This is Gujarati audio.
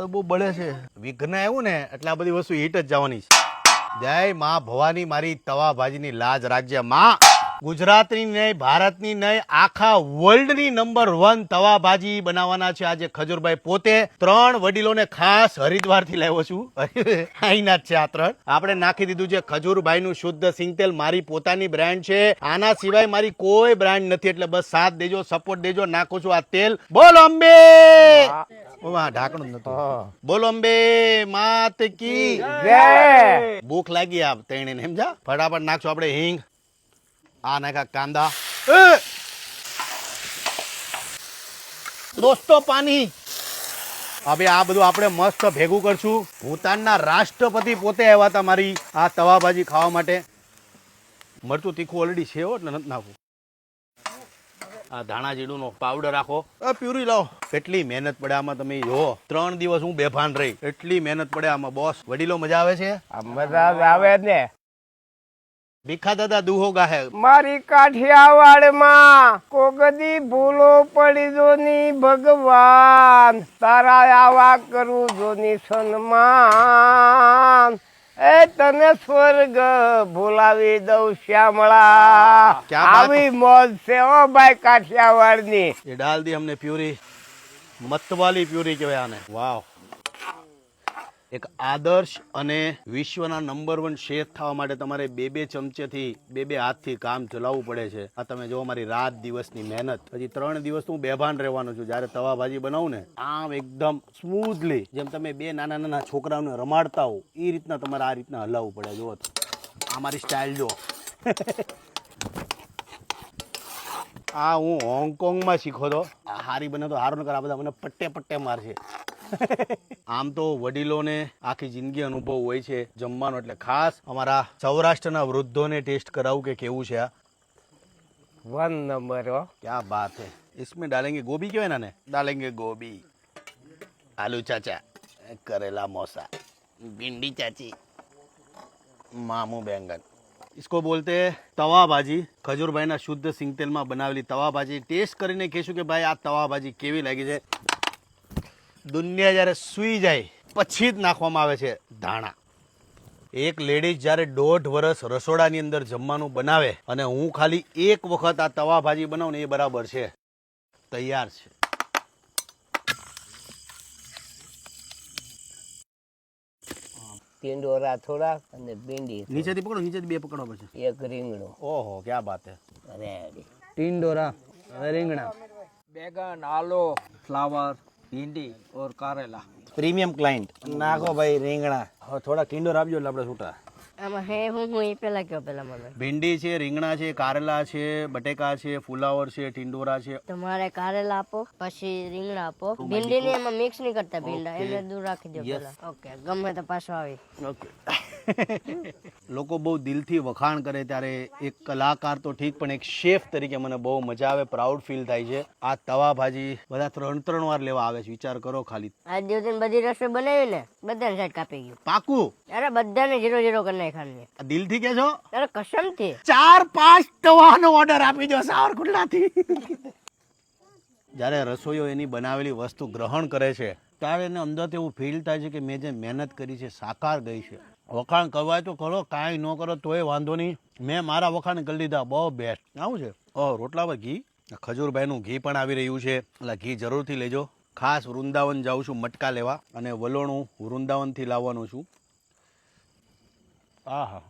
આ તો બહુ બળે છે. વિઘ્ન આવ્યું ને, એટલે આ બધી વસ્તુ હીટ જ જવાની છે. જય માં ભવાની મારી તવા ભાજીની લાજ રાખજે માં ગુજરાતની નહીં ભારતની નહીં આખા વર્લ્ડની નંબર વન તવા ભાજી બનાવવાના છે આજે ખજુરભાઈ પોતે. ત્રણ વડીલોને ખાસ હરિદ્વારથી લાવ્યો છું. અહીંના જ છે આ ત્રણ. આપણે નાખી દીધું છે ખજૂરભાઈનું શુદ્ધ સિંગતેલ. મારી પોતાની બ્રાન્ડ છે. આના સિવાય મારી કોઈ બ્રાન્ડ નથી. એટલે બસ સાથ દેજો સપોર્ટ દેજો. નાખું છું આ તેલ. બોલ અંબે! બોલો આ ઢાંકણું નતું બોલ અંબે માત કી. ભૂખ લાગી આ તેણીને સમજા ફટાફટ નાખશું આપણે હિંગ. આ નાખા કાંદા! દોસ્તો પાણી હવે આ બધું આપણે મસ્ત ભેગું કરશું. ભૂતાનના રાષ્ટ્રપતિ પોતે આવ્યા હતા મારી આ તવાભાજી ખાવા માટે. મરચું તીખું ઓલરેડી છે નાખું એટલે નથી નાખવું. આ ધાણા જીરુંનો પાવડર રાખો. પ્યુરી લાવો. કેટલી મહેનત પડે આમાં તમે જો ત્રણ દિવસ હું બેભાન રહી. એટલી મહેનત પડે આમાં બોસ વડીલો મજા આવે છે? આ મજા આવે ને. ભીખા દાદા દુહો ગાહે. મારી કાઠિયાવાડમાં કોગદી ભૂલો પડી જોની ભગવાન. તારા આવા કરું જોની સન્માન. એ તને સ્વર્ગ ભૂલાવી દઉં શ્યામળા. આવી મોજ છે ઓ ભાઈ કાઠિયાવાડની. એ ડાલ દી અમને પ્યુરી મતવાલી પ્યુરી કહેવાય આને. વાવ. એક આદર્શ અને વિશ્વના નંબર વન શેફ થવા માટે તમારે બે બે ચમચેથી બે બે હાથથી કામ ચલાવવું પડે છે. આ તમે જો મારી રાત દિવસની મહેનત, હજી ત્રણ દિવસ હું બેભાન રહેવાનો છું. જ્યારે તવા ભાજી બનાવું ને, આમ એકદમ સ્મૂથલી જેમ તમે બે નાના નાના છોકરાઓને રમાડતા હો એ રીતના તમારે આ રીતના હલાવવું પડે. જુઓ આ મારી સ્ટાઇલ જો આ હું હોંગકોંગમાં શીખો તો. આ હારી બને તો હારો, નકર આ બધા મને પટ્ટે પટ્ટે મારશે. આમ તો વડીલોને આખી જિંદગી અનુભવ હોય છે જમવાનો એટલે ખાસ અમારા સૌરાષ્ટ્રના વૃદ્ધોને ટેસ્ટ કરાવું કે કેવું છે આ વન નંબર હો क्या बात है इसमें डालेंगे गोभी क्यों है ना ने डालेंगे गोभी आलू चाचा करेला मौसा भिंडी चाची मामू बैंगन इसको बोलते हैं तवा भाजी ખજૂરભાઈના શુદ્ધ સિંગતેલમાં બનાવેલી તવા ભાજી ટેસ્ટ કરીને કહેશું કે ભાઈ આ તવા ભાજી કેવી લાગી છે દુનિયા જ્યારે સૂઈ જાય પછી જ નાખવામાં આવે છે ધાણા. એક લેડીઝ જ્યારે દોઢ વર્ષ રસોડાની અંદર જમવાનું બનાવે અને હું ખાલી એક વખત આ તવા ભાજી બનાવું ને એ બરાબર છે. તૈયાર છે. ટિંડોરા થોડા અને ભીંડી નીચેથી પકડો નીચે બે પકડો પછી. એક રીંગણો. ઓહો ક્યાં વાત છે અરે ટિંડોરા રીંગણા. બેગન આલો ફ્લાવર. ભીંડી ઓર કારેલા. Premium client. નાખો ભાઈ રીંગણા. થોડા કિંડોર આપજો એટલે આપણે છૂટા. આમાં હે હું હું એ પેલા કયો પેલા મને. ભીંડી છે રીંગણા છે કારેલા છે બટેકા છે ફુલાવર છે ટિંડોરા છે. તમારે કારેલા આપો પછી રીંગણા આપો. ભીંડી ને એમાં મિક્સ નહીં કરતા ભીંડા એટલે દૂર રાખી દો પહેલા. ઓકે ગમે તો પાછો આવી. ઓકે લોકો બહુ દિલથી વખાણ કરે ત્યારે એક કલાકાર તો ઠીક પણ એક શેફ તરીકે મને બહુ મજા આવે પ્રાઉડ ફીલ થાય છે. આ તવા ભાજી બધા ત્રણ ત્રણ વાર લેવા આવે છે વિચાર કરો ખાલી. આજ દિવસે બધી રસોઈ બનાવી ને બધાને સાઈડ કાપી ગયું. પાકું? અરે બધાને જીરો જીરો કરી નાખવાની દિલથી કે છો અરે કસમથી ચાર પાંચ તવાનો ઓર્ડર આપી દો સાવરકુંડલાથી. જ્યારે રસોઈઓ એની બનાવેલી વસ્તુ ગ્રહણ કરે છે ત્યારે એને અંદરથી એવું ફીલ થાય છે કે મેં જે મહેનત કરી છે સાકાર ગઈ છે. વખાણ કરવાય તો કરો કાંઈ ન કરો તોય વાંધો નહીં. મેં મારા વખાણ કરી લીધા બહુ બેસ્ટ આવું છે? ઓ રોટલા પર ઘી? ખજૂરભાઈનું ઘી પણ આવી રહ્યું છે. એટલે ઘી જરૂરથી લેજો. ખાસ વૃંદાવન જાઉં છું મટકા લેવા અને વલોણું વૃંદાવનથી લાવવાનું છું. આહા.